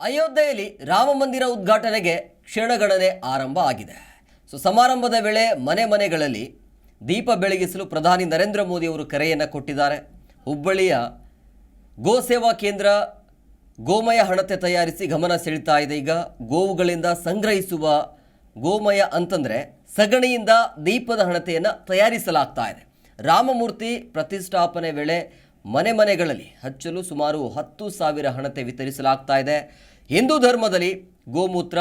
ಅಯೋಧ್ಯೆಯಲ್ಲಿ ರಾಮ ಮಂದಿರ ಉದ್ಘಾಟನೆಗೆ ಕ್ಷಣಗಣನೆ ಆರಂಭ ಆಗಿದೆ. ಸೊ, ಸಮಾರಂಭದ ವೇಳೆ ಮನೆ ಮನೆಗಳಲ್ಲಿ ದೀಪ ಬೆಳಗಿಸಲು ಪ್ರಧಾನಿ ನರೇಂದ್ರ ಮೋದಿ ಅವರು ಕರೆಯನ್ನು ಕೊಟ್ಟಿದ್ದಾರೆ. ಹುಬ್ಬಳ್ಳಿಯ ಗೋ ಸೇವಾ ಕೇಂದ್ರ ಗೋಮಯ ಹಣತೆ ತಯಾರಿಸಿ ಗಮನ ಸೆಳೀತಾ ಇದೆ. ಈಗ ಗೋವುಗಳಿಂದ ಸಂಗ್ರಹಿಸುವ ಗೋಮಯ ಅಂತಂದರೆ ಸಗಣಿಯಿಂದ ದೀಪದ ಹಣತೆಯನ್ನು ತಯಾರಿಸಲಾಗ್ತಾ ಇದೆ. ರಾಮಮೂರ್ತಿ ಪ್ರತಿಷ್ಠಾಪನೆ ವೇಳೆ ಮನೆ ಮನೆಗಳಲ್ಲಿ ಹಚ್ಚಲು ಸುಮಾರು ಹತ್ತು ಸಾವಿರ ಹಣತೆ ವಿತರಿಸಲಾಗ್ತಾ ಇದೆ. ಹಿಂದೂ ಧರ್ಮದಲ್ಲಿ ಗೋಮೂತ್ರ,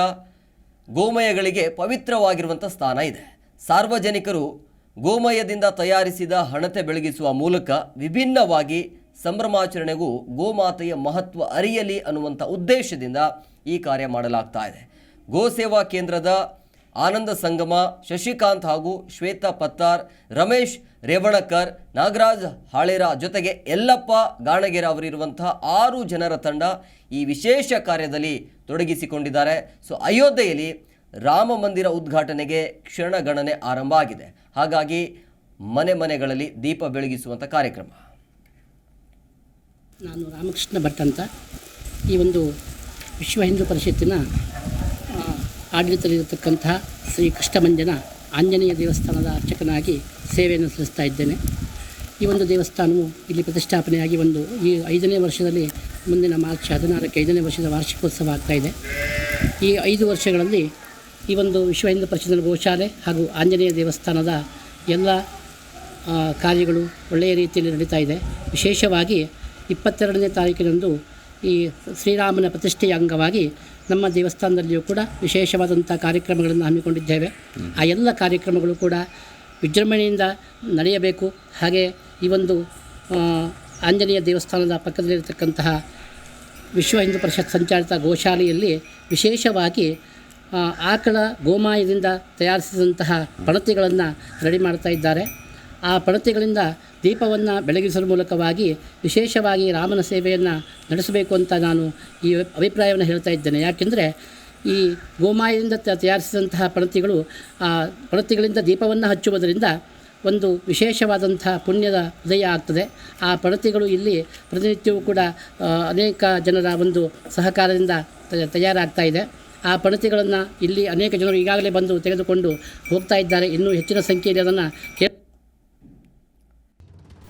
ಗೋಮಯಗಳಿಗೆ ಪವಿತ್ರವಾಗಿರುವಂಥ ಸ್ಥಾನ ಇದೆ. ಸಾರ್ವಜನಿಕರು ಗೋಮಯದಿಂದ ತಯಾರಿಸಿದ ಹಣತೆ ಬೆಳಗಿಸುವ ಮೂಲಕ ವಿಭಿನ್ನವಾಗಿ ಸಂಭ್ರಮಾಚರಣೆಗೂ ಗೋಮಾತೆಯ ಮಹತ್ವ ಅರಿಯಲಿ ಅನ್ನುವಂಥ ಉದ್ದೇಶದಿಂದ ಈ ಕಾರ್ಯ ಮಾಡಲಾಗ್ತಾ ಇದೆ. ಗೋಸೇವಾ ಕೇಂದ್ರದ ಆನಂದ ಸಂಗಮ, ಶಶಿಕಾಂತ್ ಹಾಗೂ ಶ್ವೇತಾ ಪತ್ತಾರ್, ರಮೇಶ್ ರೇವಣಕರ್, ನಾಗರಾಜ್ ಹಾಳೇರ ಜೊತೆಗೆ ಯಲ್ಲಪ್ಪ ಗಾಣಗೆರೆ ಅವರಿರುವಂತಹ ಆರು ಜನರ ತಂಡ ಈ ವಿಶೇಷ ಕಾರ್ಯದಲ್ಲಿ ತೊಡಗಿಸಿಕೊಂಡಿದ್ದಾರೆ. ಸೊ, ಅಯೋಧ್ಯೆಯಲ್ಲಿ ರಾಮ ಮಂದಿರ ಉದ್ಘಾಟನೆಗೆ ಕ್ಷಣಗಣನೆ ಆರಂಭ ಆಗಿದೆ. ಹಾಗಾಗಿ ಮನೆ ಮನೆಗಳಲ್ಲಿ ದೀಪ ಬೆಳಗಿಸುವಂಥ ಕಾರ್ಯಕ್ರಮ. ನಾನು ರಾಮಕೃಷ್ಣ ಭಟ್ ಅಂತ ಈ ಒಂದು ವಿಶ್ವ ಹಿಂದೂ ಪರಿಷತ್ತಿನ ಆಡಳಿತದಲ್ಲಿರತಕ್ಕಂತಹ ಶ್ರೀ ಕೃಷ್ಣಮಂಜನ ಆಂಜನೇಯ ದೇವಸ್ಥಾನದ ಅರ್ಚಕನಾಗಿ ಸೇವೆಯನ್ನು ಸಲ್ಲಿಸ್ತಾ ಇದ್ದೇನೆ. ಈ ಒಂದು ದೇವಸ್ಥಾನವು ಇಲ್ಲಿ ಪ್ರತಿಷ್ಠಾಪನೆಯಾಗಿ ಒಂದು ಈ ಐದನೇ ವರ್ಷದಲ್ಲಿ ಮುಂದಿನ ಮಾರ್ಚ್ ಹದಿನಾರಕ್ಕೆ ಐದನೇ ವರ್ಷದ ವಾರ್ಷಿಕೋತ್ಸವ ಆಗ್ತಾ ಇದೆ. ಈ ಐದು ವರ್ಷಗಳಲ್ಲಿ ಈ ಒಂದು ವಿಶ್ವ ಹಿಂದೂ ಪರಿಷತ್ತಿನ ಗೋಶಾಲೆ ಹಾಗೂ ಆಂಜನೇಯ ದೇವಸ್ಥಾನದ ಎಲ್ಲ ಕಾರ್ಯಗಳು ಒಳ್ಳೆಯ ರೀತಿಯಲ್ಲಿ ನಡೀತಾ ಇದೆ. ವಿಶೇಷವಾಗಿ ಇಪ್ಪತ್ತೆರಡನೇ ತಾರೀಕಿನಂದು ಈ ಶ್ರೀರಾಮನ ಪ್ರತಿಷ್ಠೆಯ ಅಂಗವಾಗಿ ನಮ್ಮ ದೇವಸ್ಥಾನದಲ್ಲಿಯೂ ಕೂಡ ವಿಶೇಷವಾದಂಥ ಕಾರ್ಯಕ್ರಮಗಳನ್ನು ಹಮ್ಮಿಕೊಂಡಿದ್ದೇವೆ. ಆ ಎಲ್ಲ ಕಾರ್ಯಕ್ರಮಗಳು ಕೂಡ ವಿಜೃಂಭಣೆಯಿಂದ ನಡೆಯಬೇಕು. ಹಾಗೆ ಈ ಒಂದು ಆಂಜನೇಯ ದೇವಸ್ಥಾನದ ಪಕ್ಕದಲ್ಲಿರತಕ್ಕಂತಹ ವಿಶ್ವ ಹಿಂದೂ ಪರಿಷತ್ ಸಂಚಾಲಿತ ಗೋಶಾಲೆಯಲ್ಲಿ ವಿಶೇಷವಾಗಿ ಆಕಳ ಗೋಮಾಯದಿಂದ ತಯಾರಿಸಿದಂತಹ ಪಣತಿಗಳನ್ನು ರೆಡಿ ಮಾಡ್ತಾ ಇದ್ದಾರೆ. ಆ ಪಣತಿಗಳಿಂದ ದೀಪವನ್ನು ಬೆಳಗಿಸುವ ಮೂಲಕವಾಗಿ ವಿಶೇಷವಾಗಿ ರಾಮನ ಸೇವೆಯನ್ನು ನಡೆಸಬೇಕು ಅಂತ ನಾನು ಈ ಅಭಿಪ್ರಾಯವನ್ನು ಹೇಳ್ತಾ ಇದ್ದೇನೆ. ಯಾಕೆಂದರೆ ಈ ಗೋಮಾಯದಿಂದ ತಯಾರಿಸಿದಂತಹ ಪಣತಿಗಳು ಆ ಪಣತಿಗಳಿಂದ ದೀಪವನ್ನು ಹಚ್ಚುವುದರಿಂದ ಒಂದು ವಿಶೇಷವಾದಂತಹ ಪುಣ್ಯದ ಉದಯ ಆಗ್ತದೆ. ಆ ಪಣತಿಗಳು ಇಲ್ಲಿ ಪ್ರತಿನಿತ್ಯವೂ ಕೂಡ ಅನೇಕ ಜನರ ಒಂದು ಸಹಕಾರದಿಂದ ತಯಾರಾಗ್ತಾ ಇದೆ. ಆ ಪಣತಿಗಳನ್ನು ಇಲ್ಲಿ ಅನೇಕ ಜನರು ಈಗಾಗಲೇ ಬಂದು ತೆಗೆದುಕೊಂಡು ಹೋಗ್ತಾ ಇದ್ದಾರೆ. ಇನ್ನೂ ಹೆಚ್ಚಿನ ಸಂಖ್ಯೆಯಲ್ಲಿ ಅದನ್ನು